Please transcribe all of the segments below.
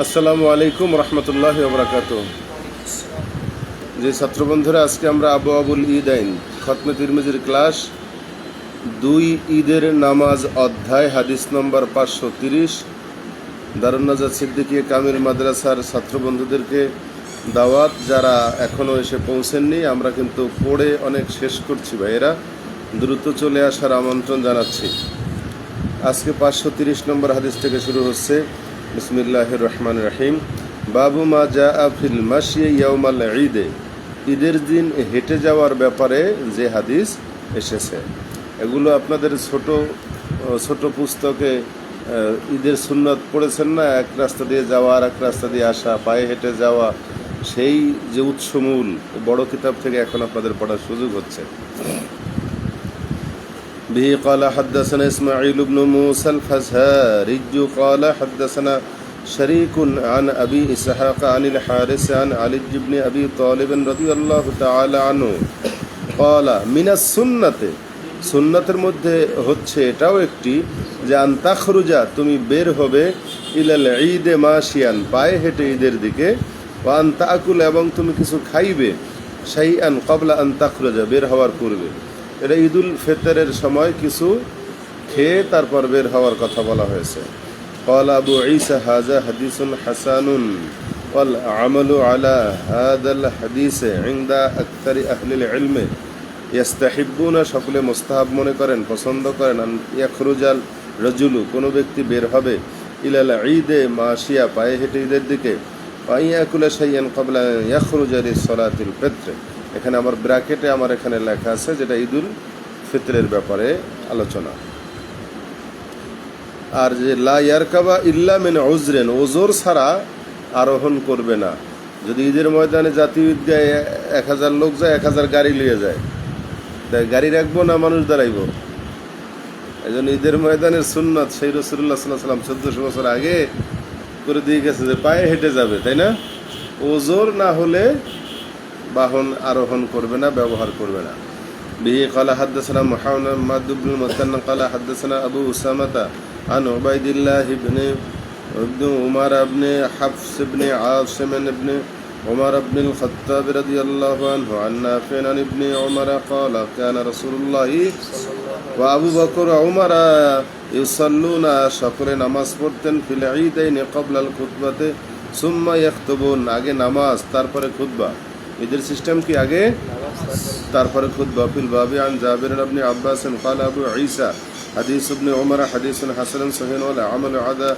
আসসালামু আলাইকুম রহমতুল্লাহ বরাকাত যে ছাত্রবন্ধুরা, আজকে আমরা আবু আবুল ঈদ আইন, খতমে তিরমিজির ক্লাস দুই ঈদের নামাজ অধ্যায়, হাদিস নম্বর পাঁচশো তিরিশ। দারুন্নাজাদ সিদ্দিকিয়া কামিল মাদ্রাসার ছাত্রবন্ধুদেরকে দাওয়াত, যারা এখনও এসে পৌঁছেননি, আমরা কিন্তু পড়ে অনেক শেষ করছি ভাইয়েরা। দ্রুত চলে আসার আমন্ত্রণ জানাচ্ছি। আজকে পাঁচশো তিরিশ নম্বর হাদিস থেকে শুরু হচ্ছে বিসমিল্লাহ রহমান রহিম বাবু মা জা আফিল মাসিয়ে ইয়াউমাল ঈদে। ঈদের দিন হেঁটে যাওয়ার ব্যাপারে যে হাদিস এসেছে, এগুলো আপনাদের ছোট ছোট পুস্তকে ঈদের সুন্নত পড়েছেন না? এক রাস্তা দিয়ে যাওয়া আর এক রাস্তা দিয়ে আসা, পায়ে হেঁটে যাওয়া, সেই যে উৎসমূল, বড় কিতাব থেকে এখন আপনাদের পড়ার সুযোগ হচ্ছে। به قال حدثنا إسماعيل بن موسى الفزهاري قال حدثنا شريك عن أبي إسحاق عن الحارث عن علي بن أبي طالب رضي الله تعالى عنه قال من السنة সুন্নতের মধ্যে হচ্ছে এটাও একটি যে আন্তাখরুজা তুমি বের হবে ইলাল ঈদে মাসিয়ান পায়ে হেঁটে ঈদের দিকে ও আন্তাকুল এবং তুমি কিছু খাইবে সেই আন কবলা আন্তাখরুজা বের হওয়ার পূর্বে এটা ঈদুল ফেতরের সময় কিছু খেয়ে তারপর বের হওয়ার কথা বলা হয়েছে قال أبو عيسى هذا حديث حسن والعمل على هذا الحديث عند أكثر أهل العلم يستحبون সকলে মোস্তাহাব মনে করেন পছন্দ করেন আন ইয়াখরুজাল রজুলু কোনো ব্যক্তি বের হবে ইলাল ঈদে মাসিয়া পায়ে হেঁটে ঈদের দিকে পাইয়াকুলা সাইয়ান কবলা ইয়াখরুজালি সলাতিল ফেত্রে এখানে আমার ব্র্যাকেটে আমার এখানে লেখা আছে যেটা ঈদুল ফিতরের ব্যাপারে আলোচনা। আর যে লা ইয়ারকাবা ইল্লা মিন উজরেন ওজোর ছাড়া আরোহণ করবে না। যদি ঈদের ময়দানে জাতীয় ঈদগায় এক হাজার লোক যায়, এক হাজার গাড়ি লিয়ে যায়। তাই গাড়ি রাখব না, মানুষ দাঁড়াইব? এই জন্য ঈদের ময়দানের সুন্নত সেই রসুল্লাহ সাল্লাহ সাল্লাম চোদ্দশো বছর আগে করে দিয়ে গেছে যে পায়ে হেঁটে যাবে, তাই না? ওজোর না হলে বাহন আরোহণ করবে না ব্যবহার করবে না বিহি قال حدثنا محمد بن المثنى قال حدثنا أبو أسامة عن عبيد الله بن ابن عمر بن حفص بن عاصم بن عمر بن الخطاب رضي الله عنه عن نافع عن ابن عمر قال كان رسول الله وأبو بكر عمر يصلون সকলে নামাজ পড়তেন ফিল ঈদাইন قبل الخطبة ثم يخطبون আগে নামাজ তারপরে খুতবা ঈদের সিস্টেম কি আগে তারপরে খুতবা ফিল বাবি আন জাবির ইবনে আব্বাস قال ابو عيسى حديث ابن عمر حديث حسن صحيح ولا عمل عدا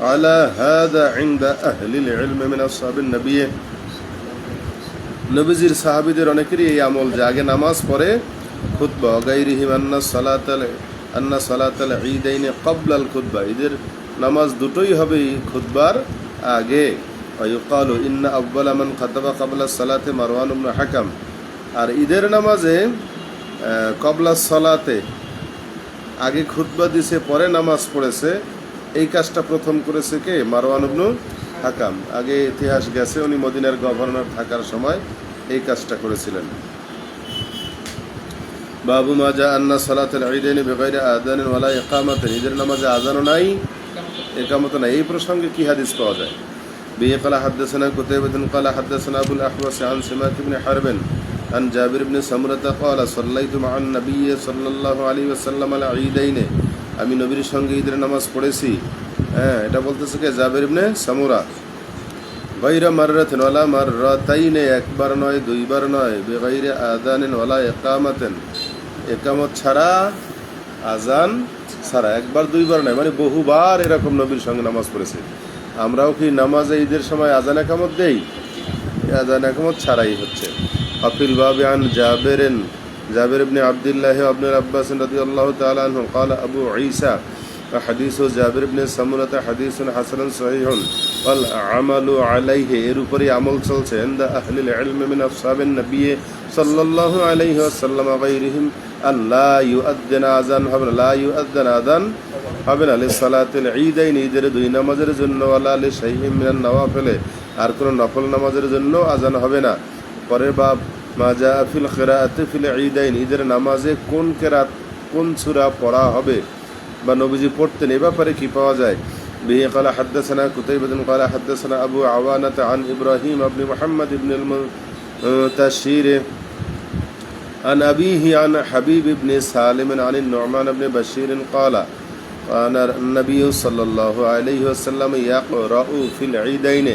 على هذا عند اهل العلم من اصحاب النبي নবীজির সাহাবীদের অনেকেরই এই আমল যে আগে নামাজ পড়ে খুতবা গাইরিহিম আন্না সালাতাল আন্না সালাতাল ঈদাইনে কবলাল খুতবা ঈদের নামাজ দুটোই হবে এই খুতবার আগে ওয়ুকালু ইন্না আব্বাল আমান খাতাবা কাবলা সালাতে মারওয়ান ইবনে হাকাম আর ঈদের নামাজে কবলা সলাতে আগে খুতবা দিছে, পরে নামাজ পড়েছে, এই কাজটা প্রথম করেছে কে? মারওয়ান ইবনু হাকাম। আগে ইতিহাস গেছে, উনি মদিনার গভর্নর থাকার সময় এই কাজটা করেছিলেন। বাবু মাজা আন্না সালাতুল ঈদাইনি বিগাইরি আযানিন ওয়ালা ইকামাতিন। ঈদের নামাজে আযানও নাই একামত নাই। এই প্রসঙ্গে কি হাদিস পাওয়া যায়? به قال حدثنا قتيبة قال حدثنا أبو الأحوص عن سماك بن حرب عن جابر بن سمرة قال صليت مع النبي صلى الله عليه وسلم على عيدين আমি নবীর সঙ্গে ঈদের নামাজ পড়েছি হ্যাঁ এটা বলতেছে কে জাবির ইবনে সামুরা গাইরা মাররাতেন ওয়ালা মাররাতাইনে একবার নয় দুইবার নয় বেগাইরে আদানেন ওয়ালা একামাতেন একামত ছাড়া আজান ছাড়া একবার দুইবার নয় মানে বহুবার এরকম নবীর সঙ্গে নামাজ পড়েছে আমরাও কি নামাজে ঈদের সময় আজান একামত দেই এই আজান একামত ছাড়াই হচ্ছে আফিল বাবে আন জাবেরেন জাবের ইবনে আব্দুল্লাহ আবনুল আব্বাস রাদিয়াল্লাহু তাআলা আনহু قال ابو হাদিস জাবির ইবনে সামুরাতা হাদিসুন হাসান সহিহুন ওয়াল আমালু আলাইহি, এর উপরে আমল চলছে এন্দা আহলিল ইলম মিন আসহাবিন নবিয়ে সাল্লাল্লাহু আলাইহি ওয়াসাল্লাম গায়রিহিম আল্লা ইউআযযান আযান, হবে না, লা ইউআযযান আযান, হবে না লিসালাতিল ঈদাইন, ঈদের দুই নামাজের জন্য, ওয়ালা লি শাইহিম মিনান নওয়াফিলে, আর কোনো নফল নামাজের জন্য আজান হবে না। পরের বাব মাজা ফিল খেরাতে ফিল ঈদাইন, ঈদের নামাজে কোন কেরাত, কোন সূরা পড়া হবে? বা নবীজি পড়তেন এ ব্যাপারে কি পাওয়া যায় به قال حدثنا قتيبة قال حدثنا أبو عوانة عن إبراهيم بن محمد بن المنتشير عن أبيه عن حبيب بن سالم عن النعمان بن بشير قال كان النبي صلى الله عليه وسلم يقرأ في العيدين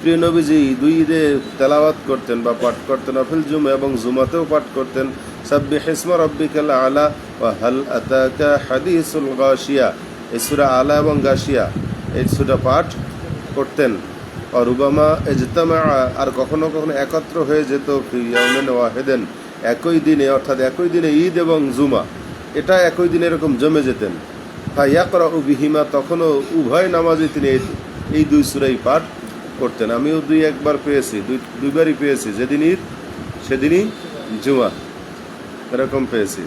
প্রিয় নবীজি দুই ঈদে তেলাওয়াত করতেন বা পাঠ করতেন অফিল জুম এবং জুমাতেও পাঠ করতেন সাব্বি হিসমা রব্বিকাল আলা ওয়া হাল আতাকা হাদিসুল গাশিয়া। এই সূরা আলা এবং গাশিয়া, এই সূরা পাঠ করতেন। আর আর কখনো কখনো একত্র হয়ে যেত ওয়াহিদেন, একই দিনে, অর্থাৎ একই দিনে ঈদ এবং জুমা। এটা একই দিনে এরকম জমে যেতেন। ফাইয়াকরা ও বিহিমা, তখনও উভয় নামাজে তিনি এই দুই সুরাই পাঠ করতেন। আমিও দুই একবার পেয়েছি, দুই, দুইবারই পেয়েছি, যেদিন ঈদ, সেদিনই জুমা। এরকম পেয়েছি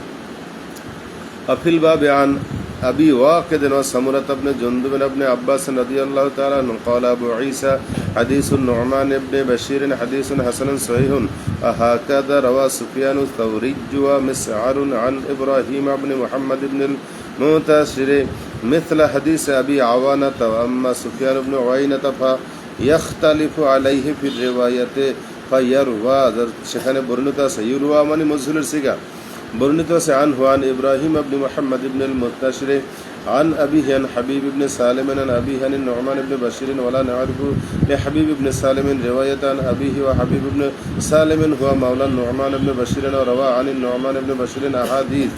أفل باب عن أبي واقد وسمرة بن جندب بن عباس رضي الله تعالى عنه قال أبو عيسى حديث النعمان بن بشير حديث حسن صحيح وهكذا روى سفيان الثوري ومسعر عن إبراهيم بن محمد بن المنتشر مثل حديث أبي عوانة وأما سفيان بن عيينة فيختلف عليه في الرواية فيروى সেখানে বর্ণিত আছে ইউরুয়া মানে মজহুলের সিগা বর্ণিত আছে عن عن إبراهيم بن محمد بن المنتشر عن أبيه عن حبيب بن سالم عن أبيه عن النعمان بن بشير ولا نعرف لحبيب بن سالم رواية عن أبيه وحبيب بن سالم هو مولى النعمان بن بشير وروى عن النعمان بن بشير أحاديث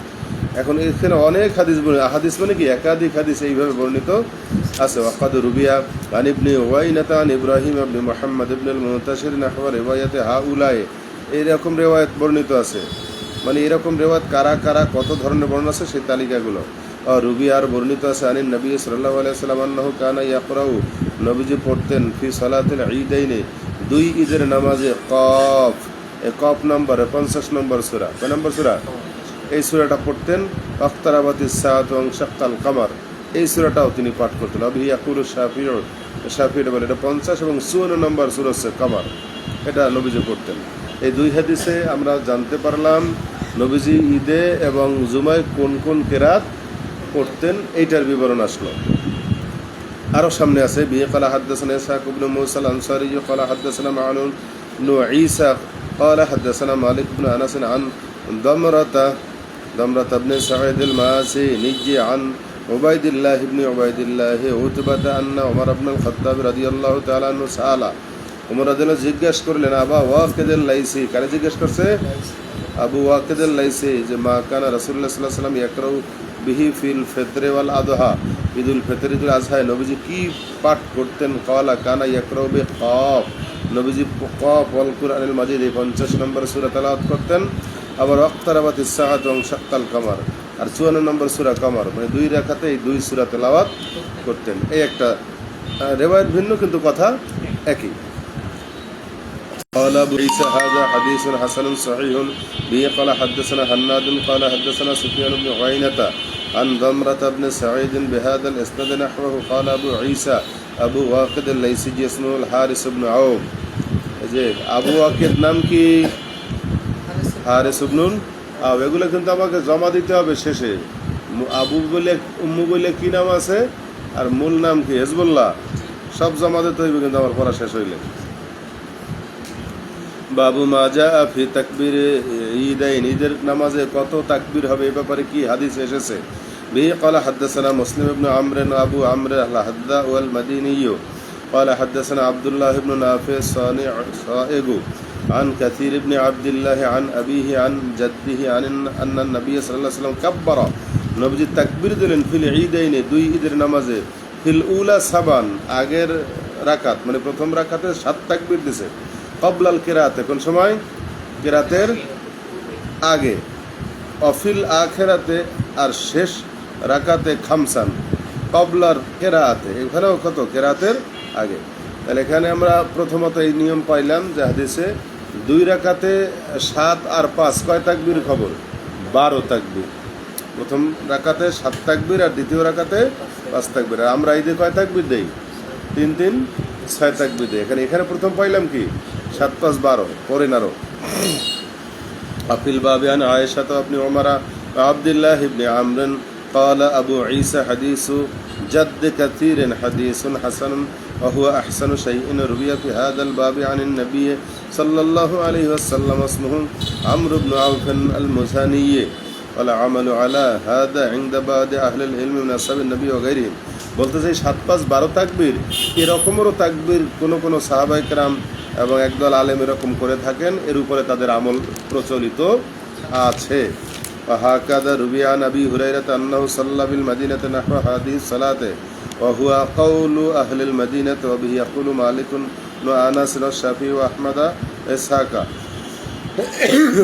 এখন এখানে অনেক হাদিস বর্ণিত হাদিস মানে কি একাধিক হাদিস এইভাবে বর্ণিত আছে ওয়াকাদ রুবিয়া আন ইবনে ওয়াইনাতা আন ইব্রাহিম ইবনে মুহাম্মদ ইবনে আল-মুনতাশির নাহওয়া রিওয়ায়াতে হাউলায়ে এইরকম রিওয়ায়াত বর্ণিত আছে মানে এরকম রেওয়াত কারা কারা, কত ধরনের বর্ণনা আছে সেই তালিকাগুলো। রুবি আর বর্ণিত আছে, আনিন নবী সাল্লাম আন্নাহু কানা ইয়াকরাউ। নবীজি পড়তেন ফি সালাতিল ঈদাইনে, দুই ঈদের নামাজে কফ। এ কফ নম্বর পঞ্চাশ নম্বর সুরা। কয় নম্বর সুরা? এই সুরাটা পড়তেন, আখতারাবাতি সাত এবং শাক্কাল কামার। এই সুরাটাও তিনি পাঠ করতেন। অবি ইয়াকুল শাফিউ শাফিউ বলে এটা পঞ্চাশ এবং চুয়ান্ন নম্বর সূরা কামার। এটা নবীজি পড়তেন। এই দুই হাদিসে আমরা জানতে পারলাম নবীজি ঈদে এবং জুমায় কোন কোন কেরাত পড়তেন এইটার বিবরণ আসলো আরও সামনে আছে বিয়ে কালা হাদ্দাসানা ইসহাক ইবনে মুসা আনসারি قال حدثنا معن بن عيسى قال حدثنا مالك بن انس عن ضمرة ضمرة بن سعيد الماسي عن عبيد الله بن عبيد الله عتبة أن عمر بن الخطاب رضي الله تعالى عنه سأل উমর আদিল্লাহ জিজ্ঞেস করলেন, আবা ওয়াকেদের লাইসি? কারে জিজ্ঞেস করছে? আবু ওয়াকেদের লাইসি, যে মা কানা রসুল্লাহ সাল্লাহ সাল্লাম ইয়াকরাউ বিহি ফিল ফেতরে ওয়াল আদহা। ঈদুল ফেতর ঈদুল আজহায়, নবীজি কি পাঠ করতেন? কলা কানা ইয়াকরাউ বে কফ। নবীজি কফ ওয়াল কুরআনুল মাজিদ, এই পঞ্চাশ নম্বর সুরা তেলাওয়াত করতেন। আবার ওয়াক্তারাবাত ইসসাআত এবং শাক্কাল কামার, আর চুয়ান্ন নম্বর সুরা কামার মানে দুই রেখাতে এই দুই সুরা তেলাওয়াত করতেন। এই একটা রেওয়ায়ত ভিন্ন, কিন্তু কথা একই। قال أبو عيسى هذا حديث حسن صحيح به قال حدثنا هناد قال حدثنا سفيان بن عيينة عن ضمرة بن سعيد بهذا الإسناد نحوه قال أبو عيسى أبو واقد الليثي اسمه الحارث بن عوف যে আবু ওয়াকিদ নাম কি হারেস ইবনুল আও এগুলো কিন্তু আমাকে জমা দিতে হবে শেষে মু- আবু বলে উম্মু বলে কি নাম আছে আর মূল নাম কি হেজবুল্লাহ সব জমা দিতে হইবে কিন্তু আমার পড়া শেষ হইলে বাবু মাজা ফি তাকবির ঈদাইন ঈদের নামাজে কত তাকবির হবে এ ব্যাপারে কি হাদিস এসেছে به قال حدثنا مسلم بن عمرو أبو عمرو الحذاء والمديني قال حدثنا عبد الله بن نافع صانع صائغ عن كثير بن عبد الله عن أبيه عن جده عن أن النبي صلى الله عليه وسلم كبر নবজি তাকবির দিলেন ফিল ঈদাইনে দুই ঈদের নামাজে ফিল উলা সাবান আগের রাকাত মানে প্রথম রাকাতে সাত তাকবির দিছে কবলাল কেরাতে কোন সময় কেরাতের আগে। অফিল আখেরাতে আর শেষ রাকাতে খামসান। কবলার কেরাতে, এখানেও কত? কেরাতের আগে। তাহলে এখানে আমরা প্রথমত এই নিয়ম পাইলাম যে হাদিসে দুই রাকাতে সাত আর পাঁচ, কয় তাকবির খবর? বারো তাকবির। প্রথম রাকাতে সাত তাকবির আর দ্বিতীয় রাকাতে পাঁচ তাকবির। আর আমরা ঈদে কয় তাকবির দেই? তিন তিন? ছয় তাকবির দেই এখানে এখানে প্রথম পাইলাম কি সাত পাঁচ বারো পরেন আরো أفي الباب عن عائشة وابن عمر وعبد الله بن عمرو قال أبو عيسى حديث جد كثير حديث حسن وهو أحسن شيء روي في هذا الباب عن النبي صلى الله عليه وسلم اسمه عمرو بن عوف المزني والعمل على هذا عند بعض أهل العلم من أصحاب النبي وغيرهم বলতে চাই সাত পাঁচ বারো তাকবির এরকমেরও তাকবির কোনো কোনো সাহাবাই কেরাম এবং একদল আলেম এরকম করে থাকেন এর উপরে তাদের আমল প্রচলিত আছে وهكذا روي عن ابي هريره انه صلى بالمدينه نحو هذه الصلاه وهو قول اهل المدينه وبه يقول مالك وانس والشافعي واحمد اسحاق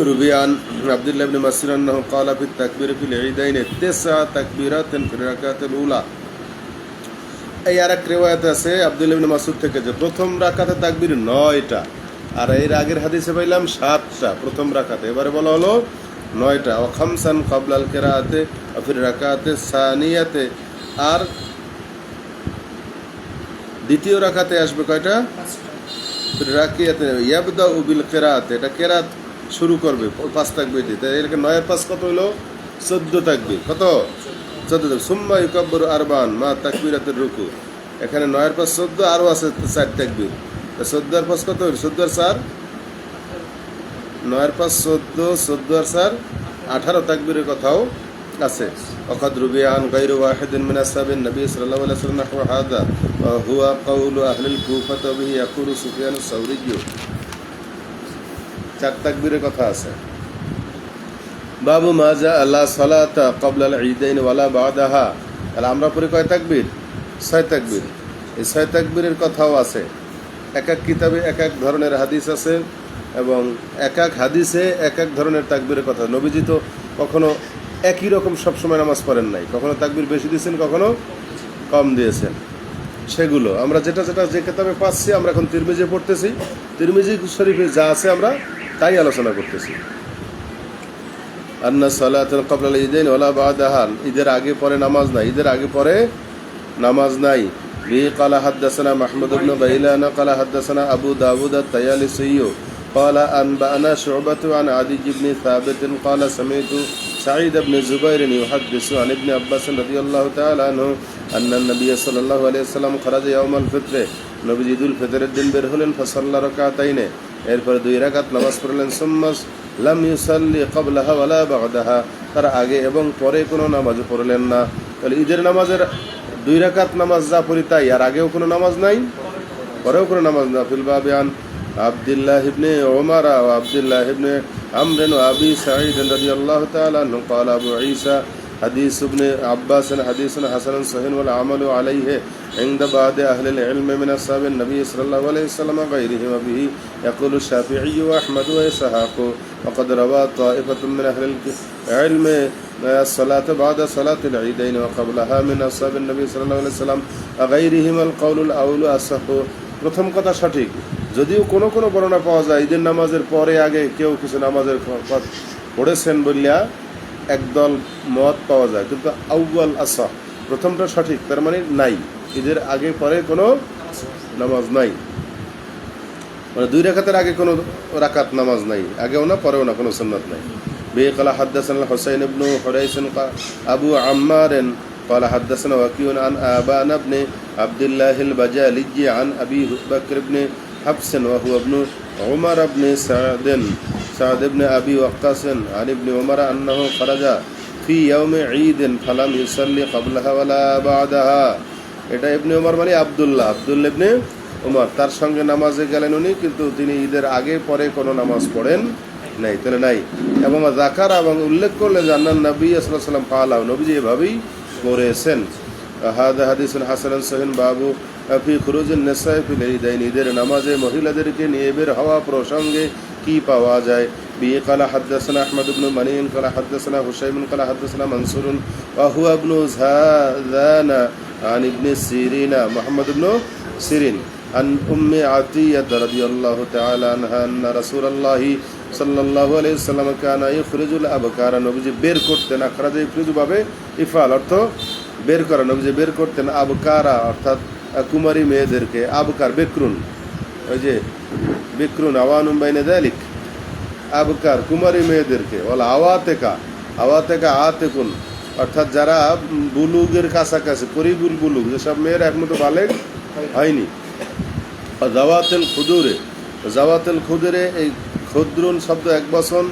روي عن عبد الله بن مسعود انه قال في التكبير في العيدين تسع تكبيرات في الركعه الاولى এই আর এক রেওয়ায়ত আছে আব্দুল ইবনে মাসুদ থেকে যে প্রথম রাকাতে তাকবীর নয়টা, আর এর আগের হাদিসে পাইলাম সাতটা প্রথম রাকাতে। এবারে বলা হলো নয়টা। ও খামসান কাবলাল কেরাতে ফির রাকাতে সানিয়াতে, আর দ্বিতীয় রাকাতে আসবে কয়টা? রাকিয়াতে ইয়াবদা উবিল কেরাত এটা কেরাত শুরু করবে পাঁচ তাকবির দিতে এরকম নয়ের পাঁচ কত হলো চোদ্দ তাকবির। কত? চোদ্দ সুম্মা ইকব্বর আরবান, মা তাকবিরাতের রুকু। এখানে নয়ের পাঁচ চোদ্দ, আরও আছে চার তাকবির। চোদ্দ আর পাঁচ কত হইল? চোদ্দ আর নয়ের পাঁচ চোদ্দ চোদ্দ আর চার, আঠারো তাকবিরের কথাও আছে। অকদ রুবিয়ান গাইরু ওয়াহিদিন মিন আসহাবিন নবী সাল্লাল্লাহু আলাইহি ওয়াসাল্লাম নাহু হাদা, ওয়া হুয়া কাউলু আহলিল কুফা তাবিহি ইয়াকুলু সুফিয়ান আস-সাউরি চার তাকবীরের কথা আছে। বাবু মাজা আল্লাহ সালাতা কবলাল ঈদাইন ওয়ালা বাদাহা। তাহলে আমরা পরে কয় তাকবীর? ছয় তাকবীর। এই ছয় তাকবীরের কথাও আছে। এক এক কিতাবে এক এক ধরনের হাদিস আছে এবং এক এক হাদিসে এক এক ধরনের তাকবীরের কথা। নবীজি তো কখনো একই রকম সবসময় নামাজ পড়েন নাই। কখনো তাকবীর বেশি দিয়েছেন, কখনো কম দিয়েছেন। সেগুলো আমরা যেটা যেটা যে কেতাবে পাচ্ছি, আমরা এখন তিরমিজে পড়তেছি। তিরমিজি শরীফে যা আছে আমরা তাই আলোচনা করতেছি। আন্না সালাতুল কবলাল ঈদেন ওলা বাদাহান ঈদের আগে পরে নামাজ নাই। ঈদের আগে পরে নামাজ নাই। বি কালা হাদ্দাসানা মাহমুদ বাহিলা বাইলানা কালা হাদ্দাসানা আবু দাউদ আত-তায়ালিসিয়্যু قال أنبأنا شعبة عن عدي بن ثابت قال سمعت سعيد بن زبير يحدث عن ابن عباس رضي الله تعالى عنه أن النبي صلى الله عليه وسلم خرج يوم الفطر নবী ঈদুল ফিতরের দিন বের হলেন ফসল্লা রকাতাইনে এরপর দুই রাকাত নামাজ পড়লেন সুম্মাস লাম ইউসাল্লি ক্বাবলাহা ওয়ালা বা'দাহা তার আগে এবং পরে কোনো নামাজ পড়লেন না তাহলে ঈদের নামাজের দুই রাকাত নামাজ যা পড়ি তাই আর আগেও কোনো নামাজ নাই পরেও কোনো নামাজ না ফিল বাবিয়ান আব্দুল্লাহ ইবনে ওমর ও আব্দুল্লাহ ইবনে আমর ও আবি সাঈদ রাদিয়াল্লাহু তাআলা আনহু قال ابو عيسى حديث ابن عباس حديث حسن صحيح والعمل عليه عند بعض اهل العلم من اصحاب النبي صلى الله عليه وسلم وغيرهم وبه يقول الشافعي واحمد واسحاق وقد روى طائفه من اهل العلم الصلاة بعد صلاة العيدين وقبلها من أصحاب النبي صلى الله عليه وسلم وغيرهم القول الأول أصح প্রথম কথা সঠিক যদিও কোনো কোনো বর্ণনা পাওয়া যায় ঈদের নামাজের পরে আগে কেউ কিছু নামাজের ক- পড়েছেন বললিয়া একদল মত পাওয়া যায় কিন্তু আউ্বাল আসা প্রথমটা সঠিক তার মানে নাই ঈদের আগে পরে কোনো নামাজ নাই মানে দুই রাকাতের আগে কোনো রাকাত নামাজ নাই আগেও না পরেও না কোনো সুন্নত নাই به قال حدثنا الحسين بن حريث قال أبو عمار قال حدثنا وكيع عن آبان بن عبد الله البجالي عن أبي بكر بن حفص وهو ابن عمر بن سعد سعد بن أبي وقاص عن ابن عمر أنه خرج في يوم عيد فلم يصلي قبلها ولا بعدها এটা ইবনে ওমর মানে আব্দুল্লাহ আব্দুল্লাহ ইবনে ওমর তার সঙ্গে নামাজে গেলেন উনি কিন্তু তিনি ঈদের আগে পরে কোনো নামাজ পড়েন নাই তাহলে নাই এবং জাকার এবং উল্লেখ করলেন যে আন্নান নবী আসলাম সাল্লাম পালাও নবীজি এভাবেই করেছেন হাদা হাদিসুল হাসান সহিন বাবু ফি খুরুজুন নেসাই ফিল ঈদাইন ঈদের নামাজে মহিলাদেরকে নিয়ে বের হওয়া প্রসঙ্গে কি পাওয়া যায় به قال حدثنا احمد بن منين قال حدثنا هشيم قال حدثنا منصور وهو ابن زاذان عن ابن سيرين محمد بن سيرين عن ام عطيه رضي الله تعالى عنها ان رسول الله صلى الله عليه وسلم كان يخرج الابكار নবীজি বের করতেন আখরাজে ইফরিজু ভাবে ইফাল অর্থ বের করা নবীজি বের করতেন আবকারা অর্থাৎ কুমারী মেয়েদেরকে, আবকার বেকরুন ওই যে বিক্রুন আওয়ানুম বাইনে দালিক, আবকার, কুমারী মেয়েদেরকে ওলা আওয়াতেকা আওয়াতেকা আতেকুন, অর্থাৎ যারা বুলুগের কাছাকাছি, করিবুল বুলুগ, যেসব মেয়ের একমতো বালেগ হয়নি। জাওয়াতেল খুদুরে জাওয়াতেল খুদুরে, এই ক্ষুদ্রুন শব্দ এক বসন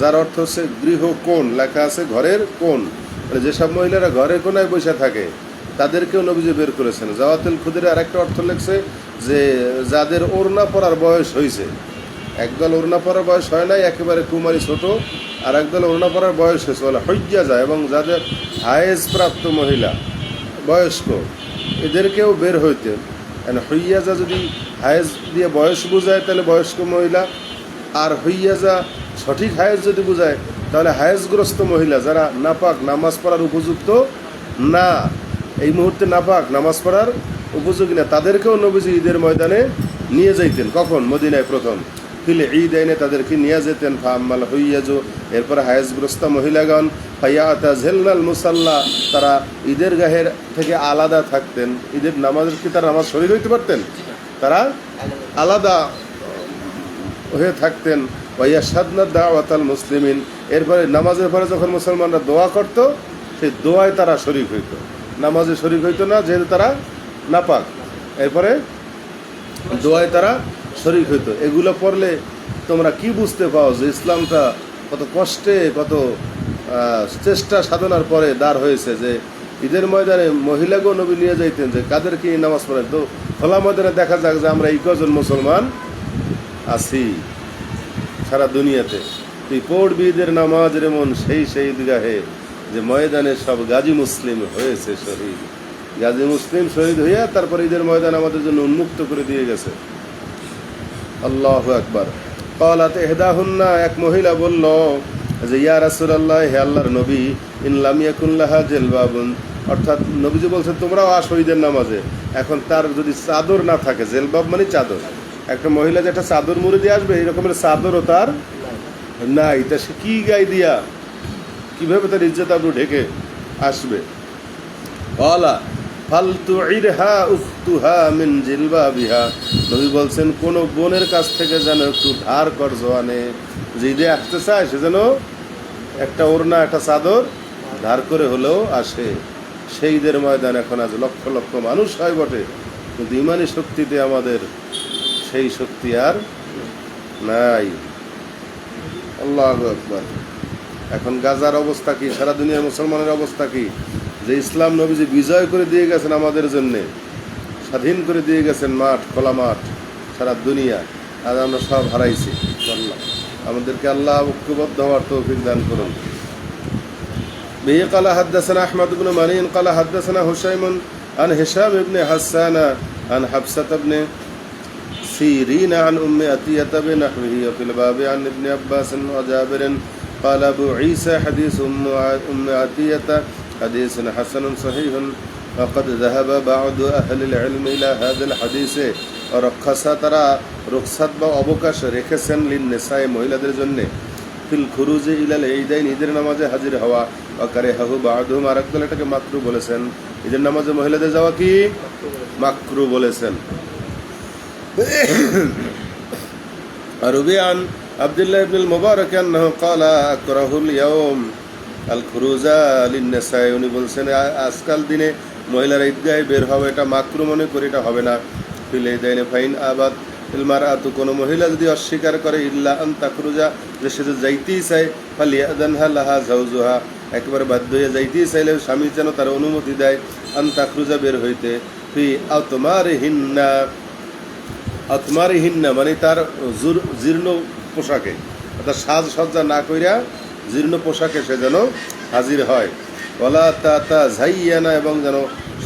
যার অর্থ হচ্ছে গৃহ কোণ লেখা আছে ঘরের কোণ। মানে যেসব মহিলারা ঘরের কোনায় বসে থাকে তাদেরকেও নবীজি বের করেছেন। জাওয়াতুল খুদরে আরেকটা অর্থ লেগছে যে, যাদের ওড়না পরার বয়স হয়েছে একদল ওড়না পরার বয়স হয় নাই, একেবারে কুমারী ছোট, আর একদল ওড়না পরার বয়স হয়েছে বলে হজ্জা যায় এবং যাদের হায়েজ প্রাপ্ত মহিলা, বয়স্ক, এদেরকেও বের হইতে। মানে হইয়াজা যদি হায়েজ দিয়ে বয়স বোঝায়, তাহলে বয়স্ক মহিলা, আর হইয়াজা সঠিক হায়েজ যদি বোঝায়, তাহলে হায়েজগ্রস্ত মহিলা যারা নাপাক, নামাজ পড়ার উপযুক্ত না। এই মুহূর্তে না নাপাক নামাজ পড়ার উপযোগী না, তাদেরকেও নবীজি ঈদের ময়দানে নিয়ে যাইতেন। কখন? মদিনায় প্রথম। ফিলে ঈদ আইনে তাদেরকে নিয়ে যেতেন। ফাম্মাল হইয়াজো, এরপরে হায়েজগ্রস্ত মহিলাগণ ফাইয়াতা ঝেলনাল মুসাল্লা, তারা ঈদের গাহের থেকে আলাদা থাকতেন। ঈদের নামাজের কি তারা নামাজ শরীর হইতে পারতেন? তারা আলাদা হয়ে থাকতেন। ওয়াইয়া সাদনাদ দাওয়াতাল মুসলিমিন, এরপরে নামাজের পরে যখন মুসলমানরা দোয়া করত, সেই দোয়ায় তারা শরিক হইত। নামাজে শরিক হইতো না, যেহেতু তারা নাপাক। এরপরে দোয়ায় তারা শরিক হইতো। এগুলো পড়লে তোমরা কি বুঝতে পাও যে ইসলামটা কত কষ্টে, কত চেষ্টা সাধনার পরে দাঁড় হয়েছে যে ঈদের ময়দানে মহিলাকেও নবী নিয়ে যাইতেন যে কাদেরকে নামাজ পড়েন? তো খোলা ময়দানে দেখা যাক যে আমরা এই কজন মুসলমান আছি সারা দুনিয়াতে। তুই পড়বি ঈদের নামাজ রেমন সেই সেই ঈদগাহে যে ময়দানে সব গাজী মুসলিম হয়েছে শহীদ। গাজী মুসলিম শহীদ হইয়া তারপর ঈদের ময়দান আমাদের জন্য উন্মুক্ত করে দিয়ে গেছে। আল্লাহ একবার কলাত এহদাহুন্না এক মহিলা বলল, যে ইয়া রাসুল আল্লাহ হে আল্লাহর নবী, ইন লাম ইয়াকুল্লাহা জেলবাবুন। অর্থাৎ নবীজি বলছেন তোমরাও আসো ঈদের নামাজে। এখন তার যদি চাদর না থাকে, জেলবাব মানে চাদর। একটা মহিলা যে একটা চাদর মুড়ে দিয়ে আসবে, এরকমের চাদরও তার নাই। তা সে কি গায়ে দিয়া? কীভাবে তার ইজ্জত আবরু ঢেকে আসবে? কলা ফালতু ইরহা উফতুহা মিন জিলবাবিহা। নবী বলছেন, কোন বোনের কাছ থেকে যেন একটু ধার কর জোয়ানে। যে ঈদে আসতে চায়, সে যেন একটা ওড়না, একটা চাদর ধার করে হলেও আসে। সেই ঈদের ময়দান এখন আজ লক্ষ লক্ষ মানুষ হয় বটে। কিন্তু ইমানি শক্তিতে আমাদের সেই শক্তি আর নাই। আল্লাহ আকবার। এখন গাজার অবস্থা কি সারা দুনিয়ার মুসলমানের অবস্থা কি যে ইসলাম নবীজি বিজয় করে দিয়ে গেছেন আমাদের জন্যে স্বাধীন করে দিয়ে গেছেন মাঠ খোলা মাঠ সারা দুনিয়া আজ আমরা সব হারাইছি আল্লাহ আমাদেরকে আল্লাহ ঐক্যবদ্ধ হওয়ার তৌফিক দান করুন به قال حدثنا أحمد بن مرين قال حدثنا هشيم عن هشام بن حسان عن حفصة بن سيرين عن أم أتية بنحوه وفي الباب عن ابن عباس وجابر قال أبو عيسى حديث أم أم أتية حديث حسن صحيح وقد ذهب بعض أهل العلم إلى هذا الحديث ورخص ترى رخصت বা অবকাশ রেখেছেন লিন্নেসাই মহিলাদের জন্য ফিল খুরুজে ইলাল ঈদাইন ঈদের নামাজে হাজির হওয়া অকারে হাহু বাহাদুম আর একদল এটাকে মাকরু বলেছেন ঈদের নামাজে মহিলাদের যাওয়া কি মাকরু বলেছেন ربيع আবদুল্লাহ ইবনুল মোবারক আন্নাহু ক্বালা, আকরাহুল ইয়াউম আল খুরুজা লিন উনি বলছেন আজকাল দিনে মহিলারা ঈদগাহে বের হবে এটা মাকরু মনে করি, এটা হবে না। ফিলে দেয়নে ফাইন আবাদ ইলমার আতু কোনো মহিলা যদি অস্বীকার করে, ইল্লা আন তাকরুজা যে সে যাইতেই চায় ফালিয়া আদানহা লাহা জাউজুহা একেবারে বাধ্য হয়ে যাইতেই চাইলে স্বামী যেন তার অনুমতি দেয়, আন তাকরুজা বের হইতে ফি আতমার হিন্না আতমার হিন্না মানে তার জীর্ণ পোশাকে। অর্থাৎ সাজসজ্জা না কইরা জীর্ণ পোশাকে সে যেন হাজির হয়। ওলা তা তা ঝাইয়ানা এবং যেন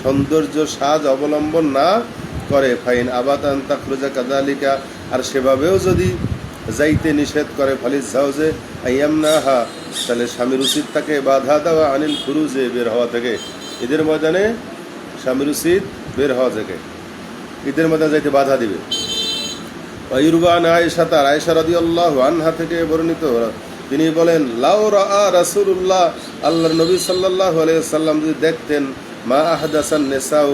সৌন্দর্য সাজ অবলম্বন না করে। ফাইন আবাতান তাকরুজা কাদালিকা আর সেভাবেও যদি যাইতে নিষেধ করে ফালিস জাউজে আইয়াম না হা তাহলে স্বামীর উচিত তাকে বাধা দেওয়া আনিল খুরুজে বের হওয়া থেকে। ঈদের ময়দানে স্বামীর উচিত বের হওয়া থেকে। ঈদের ময়দানে যাইতে বাধা দিবে। ইরবান আয়েশা, তার আয়েশা রাদিয়াল্লাহু আনহা থেকে বর্ণিত। তিনি বলেন, লাউ রা রাসূলুল্লাহ, আল্লাহর নবী আলাইহি সাল্লাম যদি দেখতেন, মা আহদাসান নেসাউ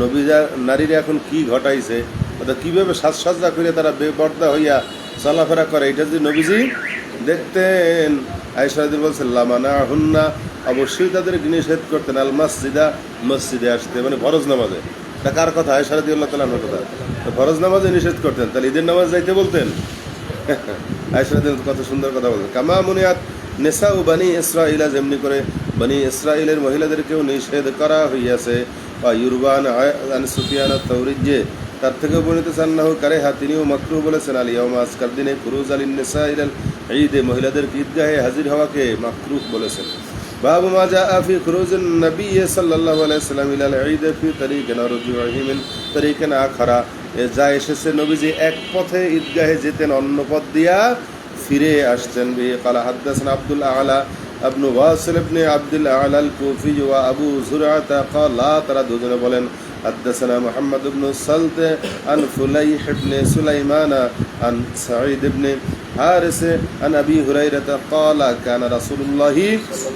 নবীরা নারীরা এখন কি ঘটাইছে, অর্থাৎ কীভাবে সাজসজ্জা করে তারা বেপর্দা হইয়া চলাফেরা করে, এটা যদি নবীজি দেখতেন। আয়েশা রাদি বলছেন লামানা হুন্না অবশ্যই তাদেরকে নিষেধ করতেন আল মসজিদা মসজিদে আসতে মানে ফরজ নামাজে। এটা কার কথা আয়সারদি আল্লাহ তালার কথা তো ফরজ নামাজে নিষেধ করতেন, তাহলে ঈদের নামাজ যাইতে বলতেন? আয়সারদি কত সুন্দর কথা বলতেন। কামা মুনিয়াত নেশা ও বানি ইসরাইলা যেমনি করে বানি ইসরাইলের মহিলাদেরকেও নিষেধ করা হইয়াছে। বা ইউরবান সুফিয়ান তৌরিজে তার থেকে বর্ণিত সান্নাহু কারেহা, তিনিও মাকরু বলেছেন, আলী আলিয়াউমা আজকার দিনে কুরুজ আলী নেসা ইলাল ঈদে মহিলাদের ঈদগাহে হাজির হওয়াকে মাকরুহ বলেছেন। باب ما جاء في خروج النبي صلى الله عليه وسلم الى العيد في طريق ورجوعه من طريق اخر এ যা এসেছে নবীজি এক পথে ঈদগাহে যেতেন অন্য পথ দিয়া ফিরে আসছেন বি قال حدثنا عبد الاعلى ابن واصل ابن عبد الاعلى الكوفي وابو زرعه قال لا ترى দুজনে বলেন حدثنا محمد بن السلط عن فليح بن سليمان عن سعيد بن حارس عن ابي هريره قال كان رسول الله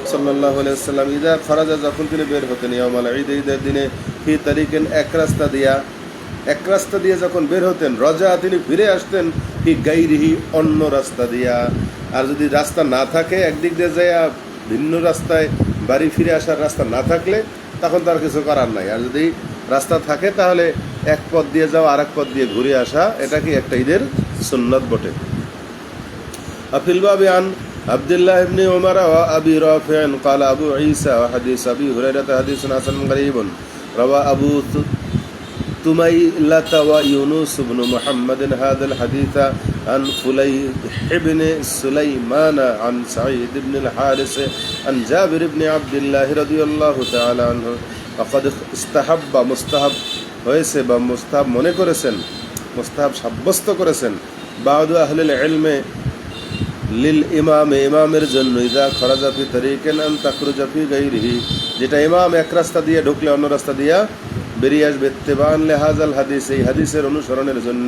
صلى الله عليه وسلم اذا خرج যখন তিনি বের হতেন ইয়াউমাল ঈদ ঈদের দিনে ফি তারিকেন এক রাস্তা দিয়া এক রাস্তা দিয়ে যখন বের হতেন রজা তিনি ফিরে আসতেন কি গাইরিহি অন্য রাস্তা দিয়া আর যদি রাস্তা না থাকে একদিক দিয়ে যায় ভিন্ন রাস্তায় বাড়ি ফিরে আসার রাস্তা না থাকলে তখন তার কিছু করার নাই আর যদি রাস্তা থাকে তাহলে এক পথ দিয়ে যাওয়া আর এক পথ দিয়ে ঘুরে আসা এটা কি একটা ঈদের সুন্নত বটে وفي الباب عن عبد الله بن عمر وابي رافع قال ابو عيسى وحديث ابي هريره حديث حسن غريب روى ابو تميلة ويونس بن محمد هذا الحديث عن فليح بن سليمان عن سعيد بن الحارث عن جابر بن عبد الله رضي الله تعالى عنه وقد استحب مستحب হয়েছে বা মুস্তাহাব মনে করেছেন মুস্তাহাব সাব্যস্ত করেছেন বাউদু আহলুল ইলমে লিল ইমামে, ইমামের জন্য, ইদা খরাজা ফি তরিকেন আন তাখরুজা ফি গাইরিহি যেটা ইমাম এক রাস্তা দিয়ে ঢুকলে অন্য রাস্তা দিয়া বেরিয়ে আসবে। তেবান লেহাজাল হাদিস, এই হাদিসের অনুসরণের জন্য।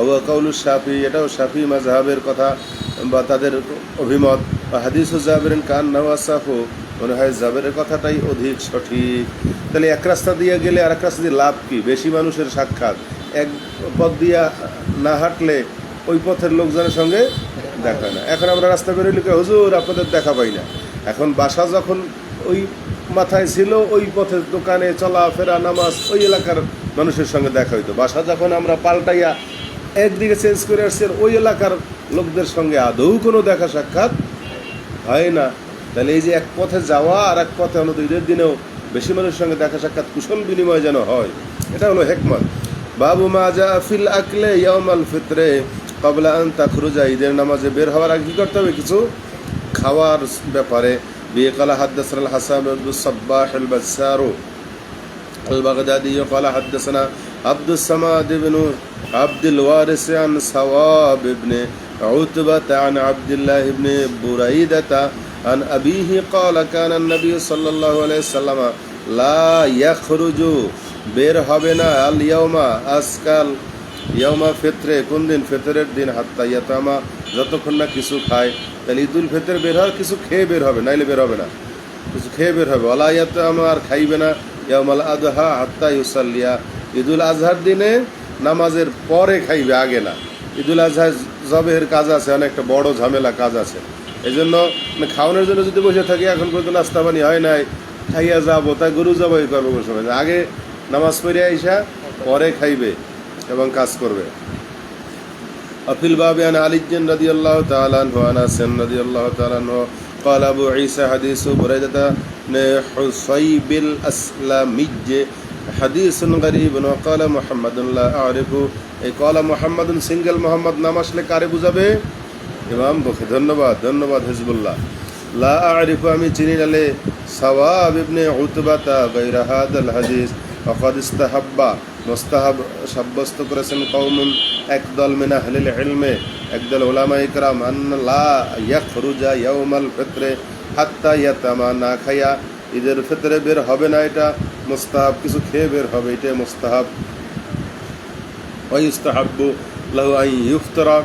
আবু কাউলু শাফি, এটাও শাফি মাজহাবের কথা বা তাদের অভিমত। হাদিস জাবের কান নওয়াসাফু মনে হয় জাবেরের কথাটাই অধিক সঠিক। তাহলে এক রাস্তা দিয়ে গেলে আর এক রাস্তা দিয়ে লাভ কি? বেশি মানুষের সাক্ষাৎ। এক পথ দিয়া না হাঁটলে ওই পথের লোকজনের সঙ্গে দেখা না। এখন আমরা রাস্তা বেরোলে হুজুর, আপনাদের দেখা পাই না। এখন বাসা যখন ওই মাথায় ছিল, ওই পথে দোকানে চলাফেরা, নামাজ, ওই এলাকার মানুষের সঙ্গে দেখা হইতো। বাসা যখন আমরা পাল্টাইয়া একদিকে চেঞ্জ করে আসছি ওই এলাকার লোকদের সঙ্গে আদৌ কোনো দেখা সাক্ষাৎ হয় না। তাহলে এই যে এক পথে যাওয়া আর এক পথে অন্য ঈদের দিনেও বেশি মানুষের সঙ্গে দেখা সাক্ষাৎ কুশল বিনিময় যেন হয়, এটা হলো হেকমত। বাবু মা ফিল আকলে ইয়ামাল ফিতরে কবলা আন তাখরুজা ঈদের নামাজে বের হওয়ার আগে কি করতে হবে কিছু খাওয়ার ব্যাপারে বিয়ে কালা হাদ্দাসর আল হাসান সাব্বাহ আল বাসারো البغدادي قال حدثنا عبد الصمد بن عبد الوارث عن صواب بن عتبة عن عبد الله بن بريدة عن أبيه قال كان النبي صلى الله عليه وسلم لا يخرج বের হবে না আল ইয়াউমা আজকাল ইয়াউমা ফেতরে, কোন দিন ফিতরের দিন? হাত্তা ইয়াতামা, যতক্ষণ না কিছু খায়, তাহলে ঈদুল ফিতর বের হওয়ার কিছু খেয়ে বের হবে, নাইলে বের হবে না। কিছু খেয়ে বের হবে। ওলা ইয়াতামা, আর খাইবে না। ইয়াউমাল আদহা, হাত্তা ইউসাল্লিয়া। ঈদুল আজহার দিনে নামাজের পরে খাইবে, আগে না। ঈদুল আজহা জবের কাজ আছে, অনেকটা বড় ঝামেলা কাজ আছে। এই জন্য মানে খাওয়ানোর জন্য যদি বসে থাকি, এখন পর্যন্ত নাস্তা পানি হয় নাই, খাইয়া যাব, তাই গরু যাব এই করব সময়। আগে নামাজ পড়ে আইসা, পরে খাইবে। এবং কাজ করবে وفي الباب عن علي رضي الله تعالى عنه وعن انس رضي الله تعالى عنه قال ابو عيسى حديث بريدة بن حصيب الاسلمي حديث غريب وقال محمد لا اعرف এই قال محمد সিঙ্গেল মোহাম্মদ নাম আসলে কারে বুঝাবে ইমাম বখে ধন্যবাদ ধন্যবাদ হিজবুল্লাহ লা আরিফু আমি চিনি নালে সওয়াব ইবনে উতবাতা গায়রা হাদাল হাদিস وقد استحب মুস্তাহাব সাব্যস্ত করেছেন কওমুন একদল মিন আহলিল হেলমে একদল উলামা ইকরাম আন লা ইয়াখরুজা ইয়াউমাল ফিতরে হাত্তা ইয়াতামা না খাইয়া ঈদের ফিতরে বের হবে না এটা, মুস্তাহাব কিছু খেয়ে বের হবে এটা মুস্তাহাব। ওয়াইস্তাহাব্বু লাহু আই ইউফতরা,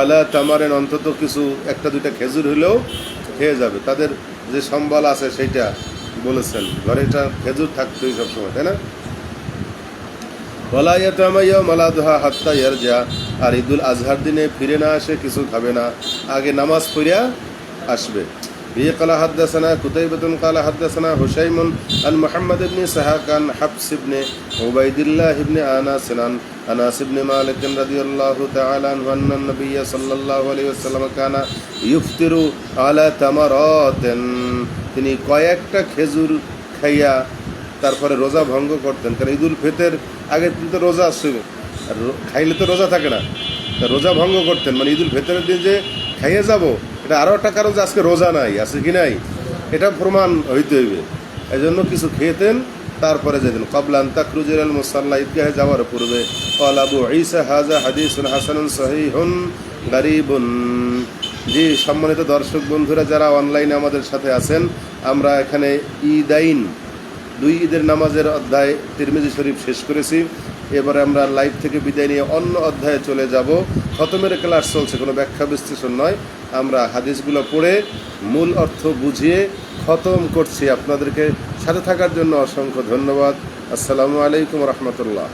আলা তামারেন অন্তত কিছু, একটা দুইটা খেজুর হলেও খেয়ে যাবে। তাদের যে সম্বল আছে সেইটা বলেছেন। ঘরে এটা খেজুর থাকতোই সবসময়, তাই না? মালাদহা হাত্তা ইয়ারজা আর ঈদুল আজহার দিনে ফিরে না আসে কিছু খাবে না আগে নামাজ পড়িয়া আসবে به قال حدثنا قتيبة قال حدثنا هشيم عن محمد بن سحاق عن حبس بن عبيد الله بن أناس عن أناس بن مالك رضي الله تعالى عنه أن النبي صلى الله عليه وسلم كان يفطر على تمرات তিনি কয়েকটা খেজুর খাইয়া তারপরে রোজা ভঙ্গ করতেন, কারণ ঈদুল ফিতের আগের দিন তো রোজা আসছিল, আর খাইলে তো রোজা থাকে না। তা রোজা ভঙ্গ করতেন মানে ঈদুল ফিতরের দিন যে খাইয়ে যাব, এটা আরও একটা কারণ যে আজকে রোজা নাই, আছে কি নাই? এটা প্রমাণ হইতে হইবে। এই জন্য কিছু খেতেন, তারপরে যেতেন কবলান তাকরুজের আল মুসাল্লা ঈদগাহে যাওয়ার পূর্বে অলাবু ঈসা হাজা হাদিস হাসান সহিহন গারিবন। জি, সম্মানিত দর্শক বন্ধুরা, যারা অনলাইনে আমাদের সাথে আছেন, আমরা এখানে ঈদাইন দুই ঈদের নামাজের অধ্যায় তিরমিজি শরীফ শেষ করেছি। এবারে আমরা লাইভ থেকে বিদায় নিয়ে অন্য অধ্যায়ে চলে যাব। খতমের ক্লাস চলছে, কোনো ব্যাখ্যা বিশ্লেষণ নয়। আমরা হাদিসগুলো পড়ে মূল অর্থ বুঝিয়ে খতম করছি। আপনাদেরকে সাথে থাকার জন্য অসংখ্য ধন্যবাদ। আসসালামু আলাইকুম রহমতুল্লাহ।